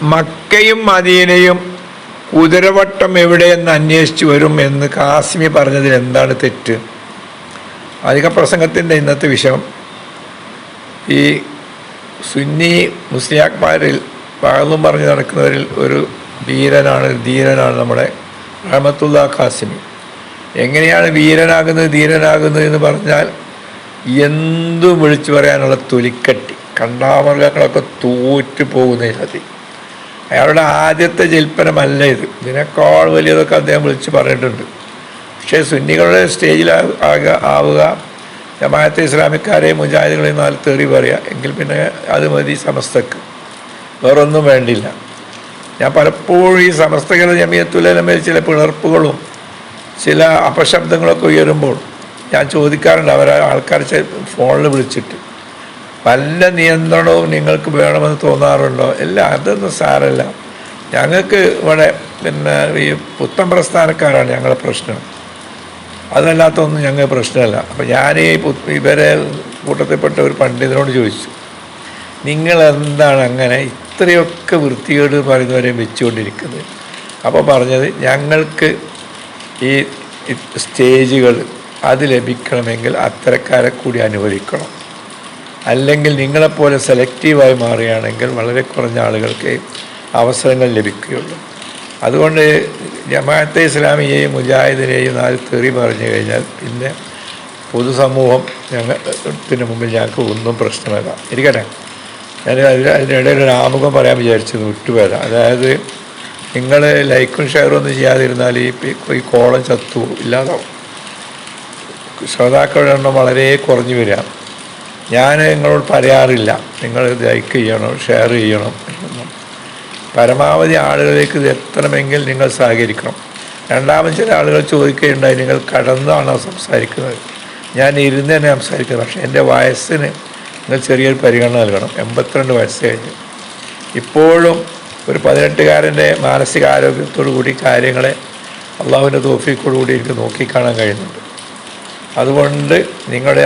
മക്കയും മദീനയും കുതിരവട്ടം എവിടെയെന്ന് അന്വേഷിച്ചു വരും എന്ന് കാസിമി പറഞ്ഞതിൽ എന്താണ് തെറ്റ്? അധിക പ്രസംഗത്തിന്റെ ഇന്നത്തെ വിഷയം ഈ സുന്നി മുസ്ലിയാക്മാരിൽ പകലും പറഞ്ഞ് നടക്കുന്നവരിൽ ഒരു വീരനാണ് ധീരനാണ് നമ്മുടെ റഹമത്തുള്ള കാസിമി എങ്ങനെയാണ് വീരനാകുന്നത് ധീരനാകുന്നത് എന്ന് പറഞ്ഞാൽ എന്തും വിളിച്ചു പറയാനുള്ള തൊലിക്കട്ടി കണ്ടാമൃഗങ്ങളൊക്കെ തോറ്റു പോകുന്ന അയാളുടെ ആദ്യത്തെ ജൽപ്പനമല്ല ഇത്. ഇതിനേക്കാൾ വലിയതൊക്കെ അദ്ദേഹം വിളിച്ച് പറഞ്ഞിട്ടുണ്ട് പക്ഷേ സുന്നികളുടെ സ്റ്റേജിൽ ആകുക ആവുക ജമാഅത്തെ ഇസ്ലാമിക്കാരെയും മുജാഹിദുകളെയും നാല് തേറി പറയുക എങ്കിൽ പിന്നെ അത് മതി സമസ്തക്ക്. വേറൊന്നും വേണ്ടില്ല. ഞാൻ പലപ്പോഴും ഈ സമസ്തകളുടെ ജമിയത്തുലമയിൽ ചില പിണർപ്പുകളും ചില അപശബ്ദങ്ങളൊക്കെ ഉയരുമ്പോൾ ഞാൻ ചോദിക്കാറുണ്ട് അവരെ ആൾക്കാർ ഫോണിൽ വിളിച്ചിട്ട്. വല്ല നിയന്ത്രണവും നിങ്ങൾക്ക് വേണമെന്ന് തോന്നാറുണ്ടോ? ഇല്ല അതൊന്നും സാരല്ല ഞങ്ങൾക്ക് ഇവിടെ പിന്നെ ഈ പുത്തൻ പ്രസ്ഥാനക്കാരാണ് ഞങ്ങളുടെ പ്രശ്നം. അതല്ലാത്തൊന്നും ഞങ്ങൾ പ്രശ്നമല്ല. അപ്പോൾ ഞാൻ ഈ ഇവരെ കൂട്ടത്തിൽപ്പെട്ട ഒരു പണ്ഡിതനോട് ചോദിച്ചു. നിങ്ങൾ എന്താണ് അങ്ങനെ ഇത്രയൊക്കെ വൃത്തികേട് പറയുന്നവരെ വെച്ചുകൊണ്ടിരിക്കുന്നത്? അപ്പോൾ പറഞ്ഞത് ഞങ്ങൾക്ക് ഈ സ്റ്റേജുകൾ അത് ലഭിക്കണമെങ്കിൽ അത്തരക്കാരെ കൂടി അനുവദിക്കണം. അല്ലെങ്കിൽ നിങ്ങളെപ്പോലെ സെലക്റ്റീവായി മാറുകയാണെങ്കിൽ വളരെ കുറഞ്ഞ ആളുകൾക്ക് അവസരങ്ങൾ ലഭിക്കുകയുള്ളൂ. അതുകൊണ്ട് ജമാഅത്തെ ഇസ്ലാമിയെയും മുജാഹിദിനെയും നാല് തെറി പറഞ്ഞു കഴിഞ്ഞാൽ പിന്നെ പൊതുസമൂഹം ഞങ്ങൾക്ക് മുമ്പിൽ ഞങ്ങൾക്ക് ഒന്നും പ്രശ്നമല്ല. ഇരിക്കട്ടെ. ഞാൻ അതിൽ അതിനിടയിൽ ഒരു ആമുഖം പറയാൻ വിചാരിച്ചത് വിട്ടുപോയത്. അതായത് നിങ്ങൾ ലൈക്കും ഷെയറും ഒന്നും ചെയ്യാതിരുന്നാൽ ഈ ഈ കോളം ചത്തു ഇല്ലാതാവും. ശ്രോതാക്കളുടെ എണ്ണം വളരെ കുറഞ്ഞു വരിക ഞാൻ നിങ്ങളോട് പറയാറില്ല. നിങ്ങൾ ലൈക്ക് ചെയ്യണം ഷെയർ ചെയ്യണം. പരമാവധി ആളുകളിലേക്ക് ഇത് എത്തണമെങ്കിൽ നിങ്ങൾ സഹകരിക്കണം. രണ്ടാമത് ചില ആളുകൾ ചോദിക്കുകയുണ്ടായി നിങ്ങൾ കടന്നാണോ സംസാരിക്കുന്നത്? ഞാൻ ഇരുന്ന് തന്നെ സംസാരിക്കുന്നത്. പക്ഷേ എന്റെ വയസ്സിന് നിങ്ങൾ ചെറിയൊരു പരിഗണന നൽകണം. എൺപത്തിരണ്ട് വയസ്സ് കഴിഞ്ഞു. ഇപ്പോഴും ഒരു പതിനെട്ടുകാരന്റെ മാനസികാരോഗ്യത്തോടു കൂടി കാര്യങ്ങളെ അള്ളാഹുവിന്റെ തോഫിക്കോടുകൂടി എനിക്ക് നോക്കിക്കാണാൻ കഴിയുന്നുണ്ട്. അതുകൊണ്ട് നിങ്ങളുടെ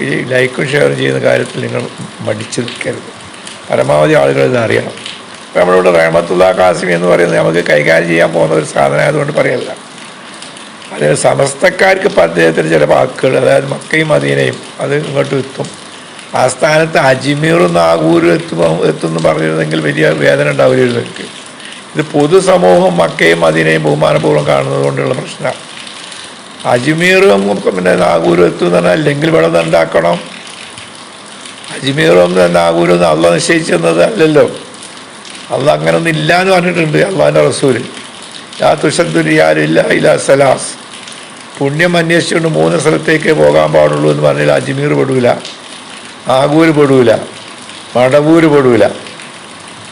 ഈ ലൈക്കും ഷെയർ ചെയ്യുന്ന കാര്യത്തിൽ നിങ്ങൾ മടിച്ചു നിൽക്കരുത് പരമാവധി ആളുകൾ ഇത് അറിയണം. നമ്മളിവിടെ റഹമത്തുള്ള കാസിം എന്ന് പറയുന്നത് നമുക്ക് കൈകാര്യം ചെയ്യാൻ പോകുന്ന ഒരു സാധനം ആയതുകൊണ്ട് പറയല്ല. അതിൽ സമസ്തക്കാർക്ക് ഇപ്പം ചില വാക്കുകൾ അതായത് മക്കയും മദീനയും അത് ഇങ്ങോട്ട് എത്തും. ആ സ്ഥാനത്ത് അജ്മീറും നാഗൂരും എത്തുമ്പോൾ എത്തുമെന്ന് പറഞ്ഞിരുന്നെങ്കിൽ വലിയ വേദന എനിക്ക്. ഇത് പൊതുസമൂഹം മക്കയും മദീനയും ബഹുമാനപൂർവം കാണുന്നത് കൊണ്ടുള്ള പ്രശ്നമാണ്. അജ്മീറും പിന്നെ നാഗൂരത്ത് എന്ന് പറഞ്ഞാൽ അല്ലെങ്കിൽ നിന്ന് ഉണ്ടാക്കണം അജ്മീറും നാഗൂരും ഒന്നും അള്ള നിശ്ചയിച്ചെന്നത് അല്ലല്ലോ. അള്ള അങ്ങനെ ഒന്നും ഇല്ല എന്ന് പറഞ്ഞിട്ടുണ്ട് അള്ളാഹിന്റെ റസൂൽ. യാ തുഷന്തുരിയാരില്ല ഇല സലാസ്. പുണ്യം അന്വേഷിച്ചുകൊണ്ട് മൂന്ന് സ്ഥലത്തേക്ക് പോകാൻ പാടുള്ളൂ എന്ന് പറഞ്ഞാൽ അജ്മീർ പെടൂല നാഗൂര് പെടൂല മടവൂര് പെടൂല.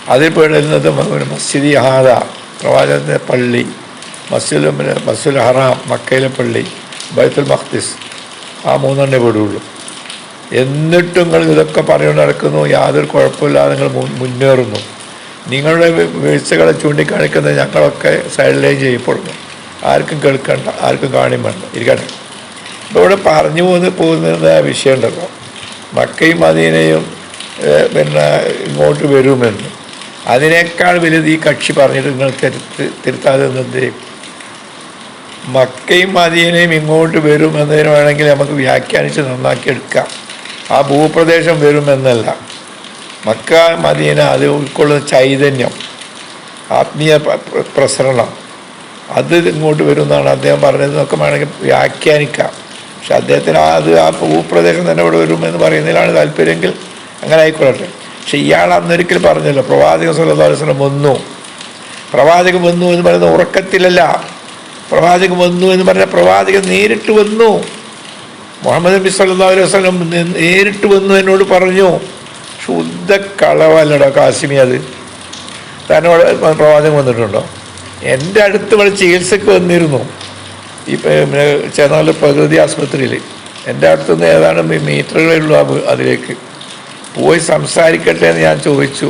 അതിൽ പെടുന്നത് മസ്ജിദി ഹാദ പ്രവാചകത്തിന്റെ പള്ളി. മസ്ജിദ് പിന്നെ മസ്ജിദുൽ ഹറാം മക്കയിലെ പള്ളി ബൈത്തുൽ മഖ്ദിസ് ആ മൂന്നെണ്ണേ പെടുകയുള്ളൂ എന്നിട്ടും നിങ്ങൾ ഇതൊക്കെ പറഞ്ഞുകൊണ്ട് നടക്കുന്നു. യാതൊരു കുഴപ്പമില്ലാതെ നിങ്ങൾ മുന്നേറുന്നു. നിങ്ങളുടെ വീഴ്ചകളെ ചൂണ്ടിക്കാണിക്കുന്നത് ഞങ്ങളൊക്കെ സൈഡിലേ ചെയ്യപ്പെടുന്നു ആർക്കും കേൾക്കണ്ട ആർക്കും കാണിയും വേണ്ട. ഇരിക്കട്ടെ. ഇപ്പോൾ ഇവിടെ പറഞ്ഞു പോകുന്ന പോകുന്ന വിഷയം ഉണ്ടല്ലോ. മക്കയും മദീനയും പിന്നെ ഇങ്ങോട്ട് വരുമെന്ന്. അതിനേക്കാൾ വലുത് ഈ കക്ഷി പറഞ്ഞിട്ട് നിങ്ങൾ തിരുത്ത് തിരുത്താതെ നിന്നത് മക്കയും മദീനയും ഇങ്ങോട്ട് വരും എന്നതിന് വേണമെങ്കിൽ നമുക്ക് വ്യാഖ്യാനിച്ച് നന്നാക്കി എടുക്കാം. ആ ഭൂപ്രദേശം വരുമെന്നല്ല. മക്ക മദീന അത് ഉൾക്കൊള്ളുന്ന ചൈതന്യം ആത്മീയ പ്രസരണം. അത് ഇങ്ങോട്ട് വരും എന്നാണ് അദ്ദേഹം പറഞ്ഞത്. എന്നൊക്കെ വേണമെങ്കിൽ വ്യാഖ്യാനിക്കാം. പക്ഷെ അദ്ദേഹത്തിന് ആ- അത് ആ ഭൂപ്രദേശം തന്നെ ഇവിടെ വരുമെന്ന് പറയുന്നതിലാണ് താല്പര്യമെങ്കിൽ അങ്ങനെ ആയിക്കൊള്ളട്ടെ. പക്ഷെ ഇയാൾ അന്നൊരിക്കൽ പറഞ്ഞല്ലോ. പ്രവാചകൻ വസല്ലം വന്നു. പ്രവാചകൻ വന്നു എന്ന് പറയുന്നത് ഉറക്കത്തിലല്ല. പ്രവാചകൻ വന്നു എന്ന് പറഞ്ഞ പ്രവാചകൻ നേരിട്ട് വന്നു. മുഹമ്മദ് നബി സല്ലല്ലാഹു അലൈഹി വസല്ലം നേരിട്ട് വന്നു എന്നോട് പറഞ്ഞു ശുദ്ധ കളവല്ലടോ കാസിമി അത്. തന്നോട് പ്രവാചകൻ വന്നിട്ടുണ്ടോ? എന്റെ അടുത്ത് ഇവിടെ ചികിത്സക്ക് വന്നിരുന്നു. ഈ ചെന്നാൽ പ്രകൃതി ആസ്പത്രിയിൽ എന്റെ അടുത്തുനിന്ന് ഏതാണ്ട് ഏതാണ് മീറ്ററുകളേ ഉള്ളൂ അതിലേക്ക്. പോയി സംസാരിക്കട്ടെ എന്ന് ഞാൻ ചോദിച്ചു.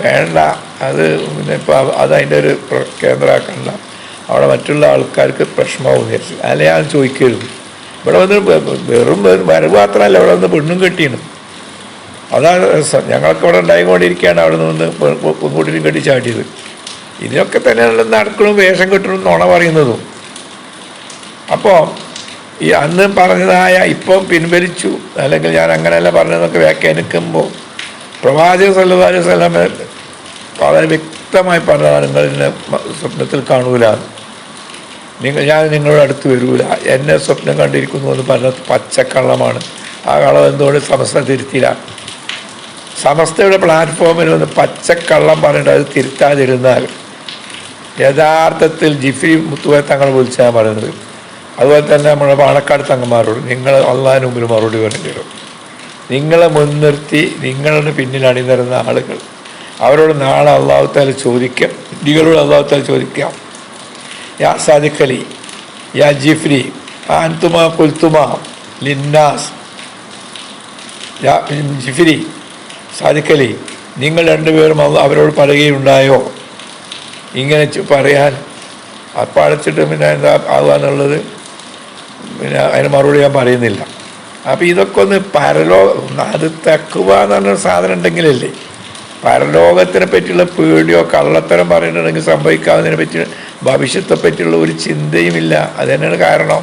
വേണ്ട അത് പിന്നെ ഇപ്പോൾ അത് അതിന്റെ ഒരു കേന്ദ്രമാക്കണ്ട. അവിടെ മറ്റുള്ള ആൾക്കാർക്ക് പ്രശ്നമാവും വിചാരിച്ചു. അല്ലെ ഞാൻ ചോദിക്കരുത്. ഇവിടെ വന്ന് വെറും വെറും വരവ് മാത്രമല്ല ഇവിടെ വന്ന് പെണ്ണും കെട്ടിയാണ്. അതാണ് രസം ഞങ്ങളൊക്കെ ഇവിടെ ഉണ്ടായിക്കൊണ്ടിരിക്കുകയാണ്. അവിടെ നിന്ന് പെൺകുട്ടിനും കെട്ടി ചാടിയത്. ഇതിനൊക്കെ തന്നെയാണല്ലോ നടക്കണം വേഷം കെട്ടണം നുണ പറയുന്നതും. അപ്പോൾ ഈ അന്ന് പറഞ്ഞതായ ഇപ്പം പിൻവലിച്ചു അല്ലെങ്കിൽ ഞാൻ അങ്ങനെയല്ല പറഞ്ഞതൊക്കെ വ്യാഖ്യാനിക്കുമ്പോൾ പ്രവാചക സല്ലല്ലാഹു അലൈഹി വളരെ വ്യക്തമായി നിങ്ങൾ എന്നെ സ്വപ്നത്തിൽ കാണൂല. നിങ്ങൾ ഞാൻ നിങ്ങളുടെ അടുത്ത് വരൂല. എന്നെ സ്വപ്നം കണ്ടിരിക്കുന്നു എന്ന് പറഞ്ഞത് പച്ചക്കള്ളമാണ്. ആ കള്ളം എന്തുകൊണ്ട് സമസ്ത തിരുത്തില്ല സമസ്തയുടെ പ്ലാറ്റ്ഫോമിൽ വന്ന് പച്ചക്കള്ളം പറഞ്ഞിട്ട് അത് തിരുത്താതിരുന്നാൽ യഥാർത്ഥത്തിൽ ജിഫി മുത്തുവ തങ്ങൾ വിളിച്ചാൽ പറയുന്നത്. അതുപോലെ തന്നെ നമ്മുടെ പാണക്കാട് തങ്ങന്മാരോട് നിങ്ങൾ അള്ളാഹിന് മുമ്പിൽ മറുപടി പറയേണ്ടി വരും. നിങ്ങളെ മുൻനിർത്തി നിങ്ങളുടെ പിന്നിൽ അണിനിരുന്ന ആളുകൾ. അവരോട് നാളെ അള്ളാഹുത്താല ചോദിക്കാം. നിങ്ങളോട് അള്ളാഹുത്താല ചോദിക്കാം. യാ സാദിഖലി യാ ജിഫ്രി ആൻതുമ കുൽത്തുമ ലിന്നാസ് യാ ജിഫ്രി സാദിഖലി നിങ്ങൾ രണ്ടുപേരും അവരോട് പറയുകയുണ്ടായോ? ഇങ്ങനെ പറയാൻ അപ്പം അടച്ചിട്ട് പിന്നെ എന്താ ആവുക എന്നുള്ളത് പിന്നെ അതിന് മറുപടി ഞാൻ പറയുന്നില്ല. അപ്പം ഇതൊക്കെ ഒന്ന് പരലോ അത് തെക്കുക എന്ന് പറഞ്ഞ സാധനം ഉണ്ടെങ്കിലല്ലേ? പരലോകത്തിനെ പറ്റിയുള്ള പേടിയോ കള്ളത്തരം പറയുന്നുണ്ടെങ്കിൽ സംഭവിക്കാവുന്നതിനെ പറ്റി ഭവിഷ്യത്തെ പറ്റിയുള്ള ഒരു ചിന്തയുമില്ല. അത് തന്നെയാണ് കാരണം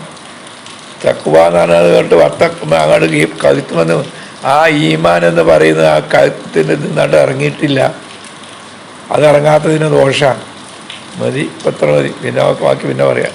തക്കുവ എന്നാണ് അത് കേട്ട് വട്ട അങ്ങോട്ട് ഈ കഴുത്തുമെന്ന് ആ ഈമാൻ എന്ന് പറയുന്നത് ആ കഴുത്തിന്റെ നട ഇറങ്ങിയിട്ടില്ല. അത് ഇറങ്ങാത്തതിന് ദോഷമാണ് മതി ഇപ്പം എത്ര മതി. പിന്നെ ബാക്കി പിന്നെ പറയാം.